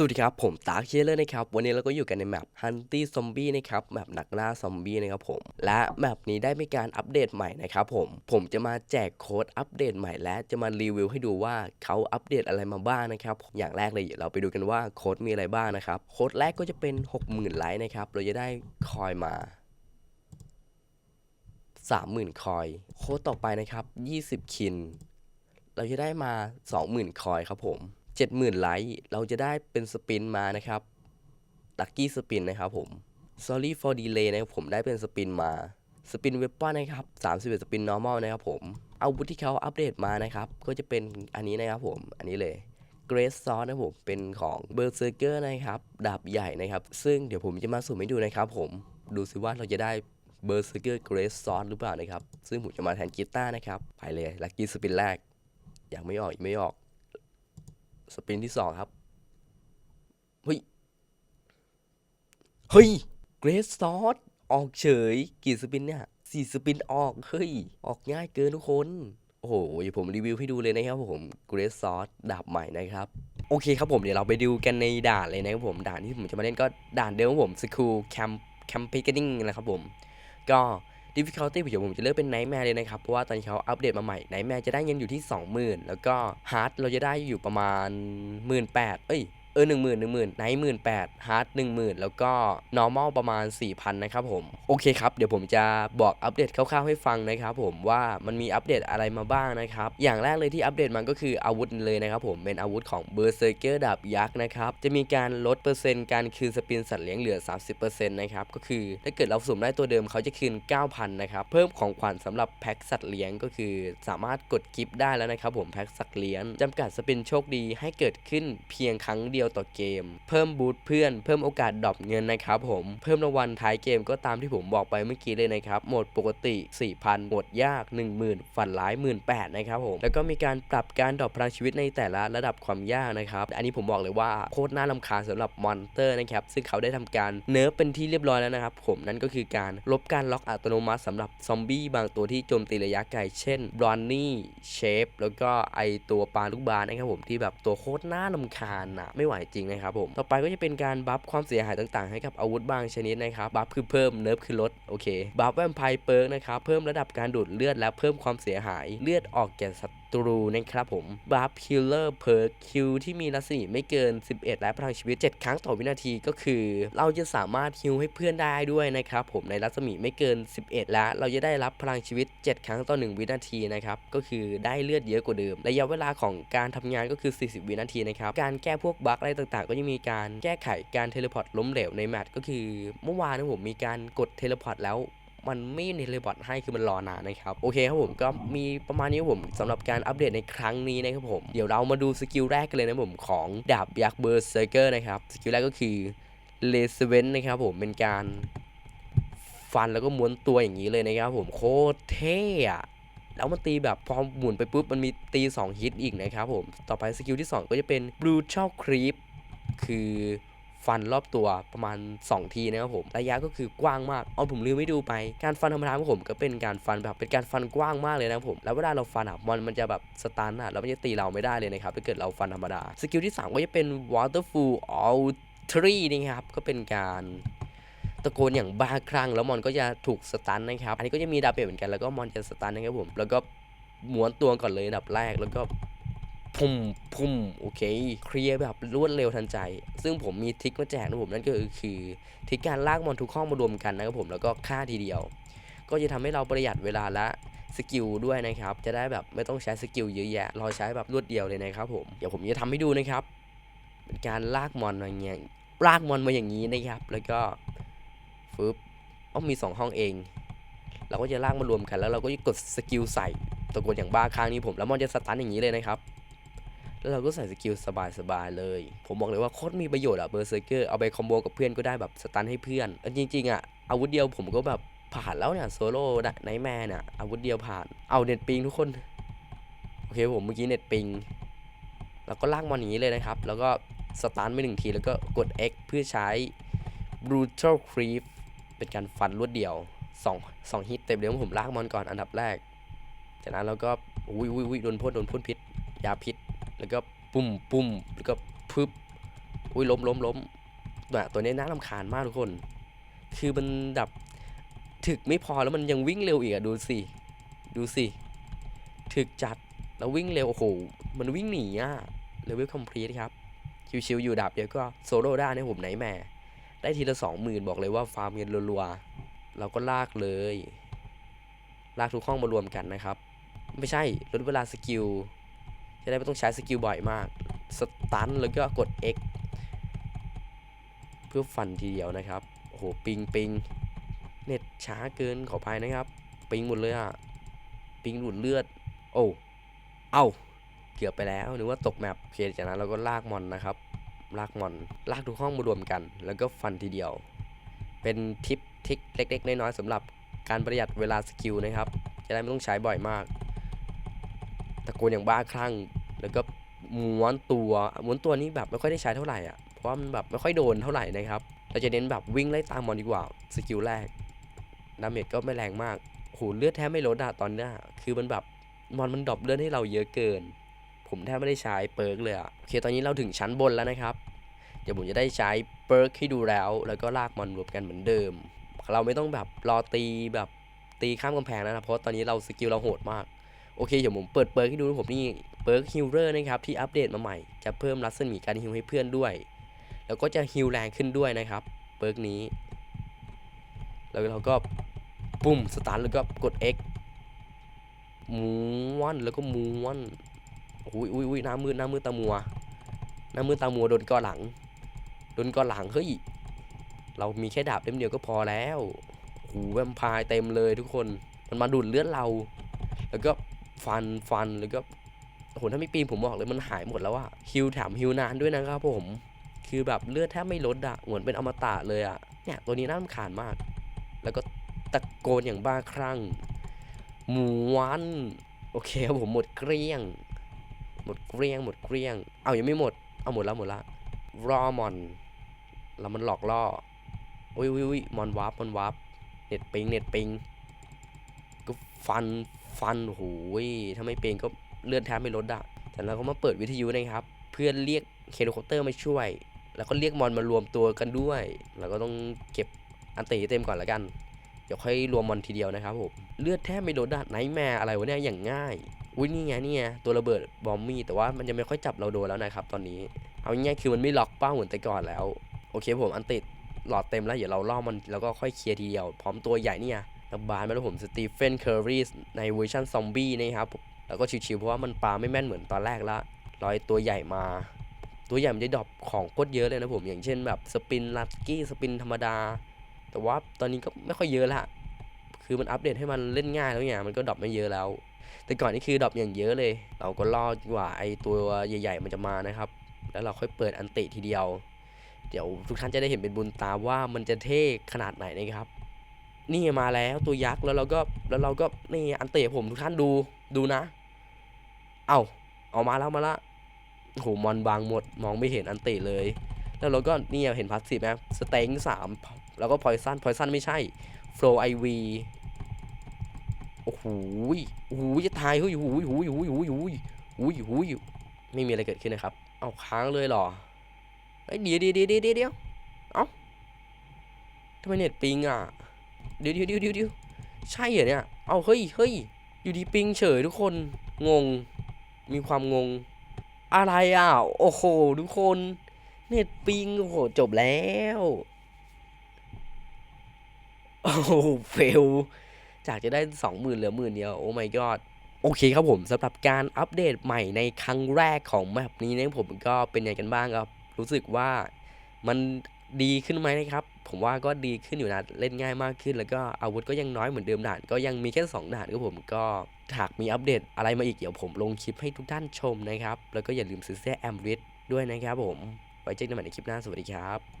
สวัสดีครับ ผมตาร์คเชลเลอร์นะครับ วันนี้เราก็อยู่กันในแมป Hunty Zombie นะครับ แมปหนักล่าซอมบี้นะครับผม และแมปนี้ได้มีการอัปเดตใหม่นะครับผม ผมจะมาแจกโค้ดอัปเดตใหม่และจะมารีวิวให้ดูว่าเขาอัปเดตอะไรมาบ้างนะครับ อย่างแรกเลยเดี๋ยวเราไปดูกันว่าโค้ดมีอะไรบ้างนะครับ โค้ดแรกก็จะเป็น 60,000 ไลค์นะครับ เราจะได้คอยมา30,000 คอย โค้ดต่อไปนะครับ 20 คิน เราจะได้มา 20,000 คอยครับผม 70,000ไลค์เราจะได้เป็นสปินมานะครับลัคกี้สปินนะครับผม sorry for delay นะครับผมได้เป็นสปินมาสปินเว p อนนะครับ31สปิน normal นะครับผมอาวุธที่เขาอัปเดตมานะครับ ก็จะเป็นอันนี้นะครับผม อันนี้เลย Great Sword นะผม เป็นของ Berserker นะครับ ดาบใหญ่นะครับ ซึ่งเดี๋ยวผมจะมาสุ่มให้ดูนะครับผม ดูซิว่าเราจะได้ Berserker Great Sword หรือเปล่านะครับ ซึ่งผมจะมาแทนกีตาร์นะครับ ไปเลย ลัคกี้สปินแรก ยังไม่ออกยังไม่ออก สปินที่สองครับ เฮ้ย เฮ้ย เกรสซอสออกเฉย กี่สปินเนี่ยสี่สปินออก เฮ้ย ออกง่ายเกินทุกคน โอ้โหเดี๋ยวผมรีวิวให้ดูเลยนะครับผมเกรสซอสดาบใหม่นะครับ โอเคครับผมเดี๋ยวเราไปดูกันในด่านเลยนะครับผม ด่านที่ผมจะมาเล่นก็ด่านเดิมของผมสคูลแคมป์แคมป์พิกนิ่งนะครับผม ก็ difficulty ผมผมจะเลือกเป็น nightmare เลยนะครับ เพราะว่าตอนนเขาอัปเดตมาใหม่ nightmare จะได้เงินอยู่ที่ 20,000 แล้วก็ hard เราจะได้อยู่ประมาณ 18,000เอ้ย ออหนึ่งหมื่นหนึ่งหมื่นไนท์หมื่นแปดฮาร์ดหนึ่งหมื่นแล้วก็ normal ประมาณ 4,000 นะครับผม โอเคครับ เดี๋ยวผมจะบอกอัปเดตคร่าวๆให้ฟังนะครับผมว่ามันมีอัปเดตอะไรมาบ้างนะครับ อย่างแรกเลยที่อัปเดตมันก็คืออาวุธเลยนะครับผม เป็นอาวุธของ Berserker ดาบยักษ์นะครับ จะมีการลดเปอร์เซ็นต์การคืนสปินสัตว์เลี้ยงเหลือ 30%นะครับ ก็คือถ้าเกิดเราสุ่มได้ตัวเดิมเขาจะคืน 9,000 นะครับ เพิ่มของขวัญสำหรับแพ็คสัตว์เลี้ยงก็คือสามารถกดกิฟต์ได้แล้วนะครับผมแพ็คสัตว์เลี้ยงจำกัดสปินโชคดีให้เกิดขึ้นเพียงครั้งเดียวต่อเกม เพิ่มบูทเพื่อน เพิ่มโอกาสดรอปเงินนะครับผม เพิ่มรางวัลท้ายเกมก็ตามที่ผมบอกไปเมื่อกี้เลยนะครับ โหมดปกติ 4,000โหมดยาก 10,000 ฝันร้าย 18,000นะครับผม แล้วก็มีการปรับการดรอปพลังชีวิตในแต่ละระดับความยากนะครับ อันนี้ผมบอกเลยว่าโคตรน่าลำคาญสำหรับมอนเตอร์นะครับ ซึ่งเขาได้ทำการเนิร์ฟเป็นที่เรียบร้อยแล้วนะครับผม นั่นก็คือการลบการล็อกอัตโนมัติสำหรับซอมบี้บางตัวที่โจมตีระยะไกล เช่นบรอนนี่ เชฟ แล้วก็ไอตัวปลาลูกบาสนะครับผมที่แบบตัวโคตรน่าลำคาญนะไม่ไหวจริงนะครับผม ต่อไปก็จะเป็นการบัฟความเสียหายต่างๆ ให้กับอาวุธบางชนิดนะครับ บัฟคือเพิ่ม เนิร์ฟคือลด โอเค บัฟแวมไพร์เปิร์กนะครับ เพิ่มระดับการดูดเลือดและเพิ่มความเสียหาย เลือดออกแก่ศัตรูตู้นะครับผมบัฟคิลเลอร์เพิร์คิวที่มีรัศมีไม่เกิน 11 และพลังชีวิต 7 ครั้งต่อวินาทีก็คือ เราจะสามารถฮิลให้เพื่อนได้ด้วยนะครับผมในรัศมีไม่เกิน 11 และเราจะได้รับพลังชีวิต 7 ครั้งต่อ 1 วินาทีนะครับก็คือได้เลือดเยอะกว่าเดิมระยะเวลาของการทำงานก็คือ 40 วินาทีนะครับการแก้พวกบั๊กอะไรต่างๆ ก็จะมีการแก้ไขการเทเลพอร์ตล้มเหลวในแมตช์ก็คือ เมื่อวานนะผมมีการกดเทเลพอร์ตแล้ว มันไม่เทเลพอร์ตให้คือมันรอนานนะครับ โอเคครับผมก็มีประมาณนี้ผมสำหรับการอัปเดตในครั้งนี้นะครับผม เดี๋ยวเรามาดูสกิลแรกกันเลยนะผมของดาบยักษ์เบอร์เซอร์เกอร์นะครับ สกิลแรกก็คือเลเซเวนนะครับผมเป็นการฟันแล้วก็ม้วนตัวอย่างนี้เลยนะครับผมโคตรเท่อะแล้วมันตีแบบพอหมุนไปปุ๊บ มันมีตี 2 ฮิตอีกนะครับผม ต่อไปสกิลที่ 2 ก็จะเป็น brutal creep คือ ฟันรอบตัวประมาณ 2 ทีนะครับผม ระยะก็คือกว้างมาก เอาผมลืมไม่ดูไป การฟันธรรมดาของผมก็เป็นการฟันแบบเป็นการฟันกว้างมากเลยนะครับผม แล้วเวลาเราฟันอะมันมันจะแบบสตันอะแล้วมันจะตีเราไม่ได้เลยนะครับถ้าเกิดเราฟันธรรมดา สกิลที่ 3 ก็จะเป็น waterfall all tree นะครับ ก็เป็นการตะโกนอย่างบ้าคลั่งแล้วมอนก็จะถูกสตันนะครับ อันนี้ก็จะมีดาเมจเหมือนกันแล้วก็มอนจะสตันนะครับผม แล้วก็ม้วนตัวก่อนเลยอันดับแรกแล้วก็ พุ่มพุ่มโอเค เคลียร์แบบรวดเร็วทันใจ ซึ่งผมมีทริคมาแจกนะผมนั่นก็คือทริคการลากมอนทุกห้องมารวมกันนะครับผมแล้วก็ฆ่าทีเดียว ก็จะทำให้เราประหยัดเวลาและสกิลด้วยนะครับ จะได้แบบไม่ต้องใช้สกิลเยอะแยะเราใช้แบบรวดเดียวเลยนะครับผมเดี๋ยวผมจะทำให้ดูนะครับเป็นการลากมอนมาอย่างเงี้ยลากมอนมาอย่างนี้นะครับ แล้วก็ฟึบอ๋อมี 2 ห้องเอง เราก็จะลากมารวมกันแล้วเราก็จะกดสกิลใส่ตะโกนอย่างบ้าครั้งนี้ผมแล้วมันจะสตันอย่างนี้เลยนะครับ แล้วเราก็ใส่สกิลสบายๆเลย ผมบอกเลยว่าโคตรมีประโยชน์อะเบอร์เซอร์เกอร์เอาไปคอมโบกับเพื่อนก็ได้แบบสตันให้เพื่อนจริงๆอะอาวุธเดียวผมก็แบบผ่านแล้วเนี่ยโซโล่ไนแมนเนี่ยอาวุธเดียวผ่านเอาเน็ตปิงทุกคนโอเคผมเมื่อกี้เน็ตปิงแล้วก็ลากมันอย่างนี้เลยนะครับ แล้วก็สตันไปหนึ่งทีแล้วก็กด X เพื่อใช้ brutal creep เป็นการฟันรวดเดียว2 2ฮิตเต็มเดียวผมลากมอนก่อนอันดับแรก จากนั้นเราก็อุ้ยอุ้ยอุ้ยโดนพ่นโดนพ่นพิษยาพิษ แล้วก็ปุ่มปุ่มแล้วก็พึบอุ้ยล้มล้มล้มตัวตัวนี้น่ารำคาญมากทุกคน คือมันแบบถึกไม่พอแล้วมันยังวิ่งเร็วอีกอะดูสิดูสิถึกจัดแล้ววิ่งเร็วโอ้โหมันวิ่งหนีอะเลเวลคอมพลีทครับชิวๆอยู่ดับเดียวก็โซโล่ได้นะผมไหนแม่ได้ทีละสองหมื่นบอกเลยว่าฟาร์มเงินรัวๆเราก็ลากเลย ลากทุกห้องมารวมกันนะครับ ไม่ใช่ลดเวลาสกิล จะได้ไม่ต้องใช้สกิลบ่อยมาก สตันแล้วก็กด X เพื่อฟันทีเดียวนะครับ โอ้โห ปิงปิงเน็ตช้าเกินขออภัยนะครับ ปิงหมดเลยอะปิงหลุดเลือด โอ้ เอ้า เกือบไปแล้วนึกว่าตกแมปโอเคจากนั้นเราก็ลากมอนนะครับ ลากมอน ลากทุกห้องมารวมกัน แล้วก็ฟันทีเดียว เป็นทิปทิกเล็กๆ น้อยๆสำหรับการประหยัดเวลาสกิลนะครับ จะได้ไม่ต้องใช้บ่อยมาก ตะโกนอย่างบ้าคลั่ง แล้วก็ม้วนตัวม้วนตัวนี้แบบไม่ค่อยได้ใช้เท่าไหร่อะ เพราะมันแบบไม่ค่อยโดนเท่าไหร่นะครับ เราจะเน้นแบบวิ่งไล่ตามมอนดีกว่า สกิลแรก ดาเมจก็ไม่แรงมากโหเลือดแทบไม่ลดอะตอนเนี้ยคือมันแบบมอนมันดรอปเลือดให้เราเยอะเกิน ผมแทบไม่ได้ใช้เปิร์กเลยอะโอเคตอนนี้เราถึงชั้นบนแล้วนะครับ เดี๋ยวผมจะได้ใช้เปิร์กให้ดูแล้ว แล้วก็ลากมอนรวมกันเหมือนเดิม เราไม่ต้องแบบรอตีแบบตีข้ามกำแพงแล้วนะเพราะตอนนี้เราสกิลเราโหดมาก โอเคเดี๋ยวผมเปิดเปิร์กให้ดูนะผมนี่เปิร์กฮิลเลอร์นะครับที่อัปเดตมาใหม่ จะเพิ่มรัศมีการฮิลให้เพื่อนด้วย แล้วก็จะฮิลแรงขึ้นด้วยนะครับเปิร์กนี้ แล้วเราก็ปุ่มสตาร์ทแล้วก็กด X ม้วนแล้วก็ม้วนอุ้ยอุ้ยอุ้ยหน้ามืดหน้ามืดตามัวหน้ามืดตามัวโดนกอหลังโดนกอหลังเฮ้ยเรามีแค่ดาบเล่มเดียวก็พอแล้วหูแวมพร์เต็มเลยทุกคนมันมาดูดเลือดเรา แล้วก็ ฟันฟันแล้วก็โอ้โหถ้าไม่ปีนผมบอกเลยมันหายหมดแล้วอะฮิวแถมฮิวนานด้วยนะครับผม คือแบบเลือดแทบไม่ลดอะเหมือนเป็นอมตะเลยอะเนี่ยตัวนี้น่ารำคาญมาก แล้วก็ตะโกนอย่างบ้าคลั่งหมูวันโอเคครับผมหมดเกลี้ยง หมดเกลี้ยง หมดเกลี้ยง เอายังไม่หมด เอาหมดแล้วหมดละรอมอนแล้วมันหลอกล่ออุ้ยอุ้ยอุ้ยมอนวาร์ปมอนวาร์ปเน็ตปิงเน็ตปิงก็ฟัน ฟันโอ้ยถ้าไม่เป็นก็เลือดแทบไม่ลดอะแต่เราก็มาเปิดวิทยุนะครับ เพื่อเรียกเฮลิคอปเตอร์มาช่วย แล้วก็เรียกมอนมารวมตัวกันด้วยแล้วก็ต้องเก็บอันตีเต็มก่อนละกัน เดี๋ยวค่อยรวมมอนทีเดียวนะครับผม เลือดแทบไม่ลดอะไนท์แมร์อะไรวะเนี่ยอย่างง่ายอุ้ยนี่ไงนี่ไงตัวระเบิดบอมมี่แต่ว่ามันจะไม่ค่อยจับเราโดนแล้วนะครับ ตอนนี้เอาง่ายๆคือมันไม่ล็อกเป้าเหมือนแต่ก่อนแล้ว โอเคผมอันติดหลอดเต็มแล้วเดี๋ยวเราล่อมันแล้วก็ค่อยเคลียร์ทีเดียว พร้อมตัวใหญ่เนี่ย นักบาสมาแล้ผมสตีเฟนเคอร์รีในเวอร์ชันซอมบี้นะครับ แล้วก็ชิวๆเพราะว่ามันปลาไม่แม่นเหมือนตอนแรกละรอยตัวใหญ่มา ตัวใหญ่มันจะดรอปของโคตรเยอะเลยนะผม อย่างเช่นแบบสปินลักกี้สปินธรรมดา แต่ว่าตอนนี้ก็ไม่ค่อยเยอะละ คือมันอัปเดตให้มันเล่นง่ายแล้วเนี่ยมันก็ดรอปไม่เยอะแล้ว แต่ก่อนนี่คือดรอปอย่างเยอะเลย เราก็รอดกว่าไอตัวใหญ่ ๆ มันจะมานะครับ แล้วเราค่อยเปิดอันติทีเดียว เดี๋ยวทุกท่านจะได้เห็นเป็นบุญตาว่ามันจะเท่ขนาดไหนนะครับ นี่มาแล้วตัวยักษ์แล้วเราก็แล้วเราก็นี่อันเติผมทุกท่านดูดูนะ เอาเอามาแล้วมาละโหมอนบางหมดมองไม่เห็นอันเติเลย แล้วเราก็นี่เห็นพาสซีฟไหมสเต็งสามแล้วก็พอยซันพอยซันไม่ใช่โฟล์ไอวีโอ้โหโอ้โหจะตายเฮ้ยโอ้โหโอ้โหโอ้โหโอ้โหโอ้โหโอ้โหไม่มีอะไรเกิดขึ้นนะครับ เอาค้างเลยหรอเฮ้ยเดี๋ยวเดี๋ยวเดี๋ยวเดี๋ยวเดี๋ยวเอ้าทำไมเน็ตปิงอะ เดี๋ยวเดี๋ยวเดี๋ยวเดี๋ยวเดี๋ยวใช่เหรอเนี่ย เอาเฮ้ยเฮ้ยอยู่ดีปิงเฉยทุกคน งง มีความงง อะไรอะ โอ้โห ทุกคน เน็ตปิง โอ้โห จบแล้ว โอ้โห เฟล จากจะได้สองหมื่นเหลือหมื่นเดียว โอ้ my god โอเคครับผมสำหรับการอัปเดตใหม่ในครั้งแรกของแมปนี้เนี่ยผมก็เป็นยังไงกันบ้างครับ รู้สึกว่ามัน ดีขึ้นไหมนะครับ ผมว่าก็ดีขึ้นอยู่นะ เล่นง่ายมากขึ้น แล้วก็อาวุธก็ยังน้อยเหมือนเดิมด่าน ก็ยังมีแค่สองด่านครับผมก็หากมีอัปเดตอะไรมาอีกเดี๋ยวผมลงคลิปให้ทุกท่านชมนะครับ แล้วก็อย่าลืมซื้อเสื้อแอมริดด้วยนะครับผม ไว้เจอกันใหม่ในคลิปหน้าสวัสดีครับ